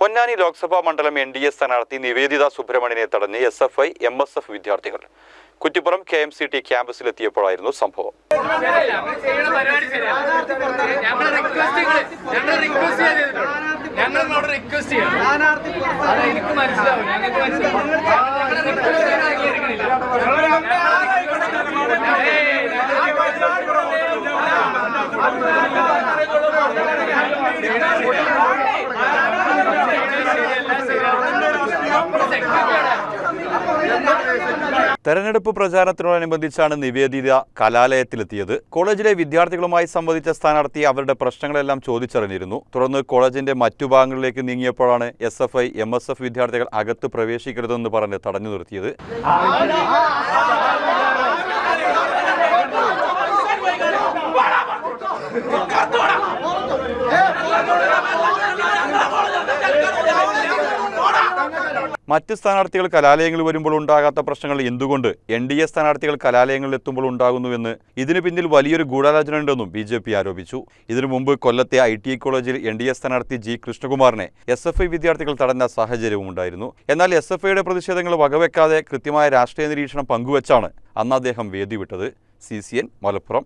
പൊന്നാനി ലോക്സഭാ മണ്ഡലം N D A സ്ഥാനാർത്ഥി നിവേദിത സുബ്രഹ്മണ്യനെ തടഞ്ഞ് S F I M S F വിദ്യാർത്ഥികൾ. Kuttippuram K M C T ക്യാമ്പസിലെത്തിയപ്പോഴായിരുന്നു സംഭവം. റിക്വസ്റ്റ് തെരഞ്ഞെടുപ്പ് പ്രചാരണത്തിനോടനുബന്ധിച്ചാണ് നിവേദിത കലാലയത്തിലെത്തിയത്. കോളേജിലെ വിദ്യാർത്ഥികളുമായി സംവദിച്ച സ്ഥാനാർത്ഥി അവരുടെ പ്രശ്നങ്ങളെല്ലാം ചോദിച്ചറിഞ്ഞിരുന്നു. തുടർന്ന് കോളേജിന്റെ മറ്റു ഭാഗങ്ങളിലേക്ക് നീങ്ങിയപ്പോഴാണ് S F I M S F വിദ്യാർത്ഥികൾ അകത്ത് പ്രവേശിക്കരുതെന്ന് പറഞ്ഞ് തടഞ്ഞു നിർത്തിയത്. മറ്റ് സ്ഥാനാർത്ഥികൾ കലാലയങ്ങളിൽ വരുമ്പോൾ ഉണ്ടാകാത്ത പ്രശ്നങ്ങൾ എന്തുകൊണ്ട് എൻ ഡി എ സ്ഥാനാർത്ഥികൾ കലാലയങ്ങളിൽ എത്തുമ്പോൾ ഉണ്ടാകുന്നുവെന്ന് ഇതിനു പിന്നിൽ വലിയൊരു ഗൂഢാലോചന ഉണ്ടെന്നും ബി ജെ പി ആരോപിച്ചു. ഇതിനു മുമ്പ് കൊല്ലത്തെ ഐ ടി കോളേജിൽ എൻ ഡി എ സ്ഥാനാർത്ഥി ജി കൃഷ്ണകുമാറിനെ എസ് എഫ് ഐ വിദ്യാർത്ഥികൾ തടഞ്ഞ സാഹചര്യവും ഉണ്ടായിരുന്നു. എന്നാൽ എസ് എഫ് ഐയുടെ പ്രതിഷേധങ്ങൾ വകവെക്കാതെ കൃത്യമായ രാഷ്ട്രീയ നിരീക്ഷണം പങ്കുവച്ചാണ് അന്ന് അദ്ദേഹം വേദി വിട്ടത് സി സി എൻ മലപ്പുറം.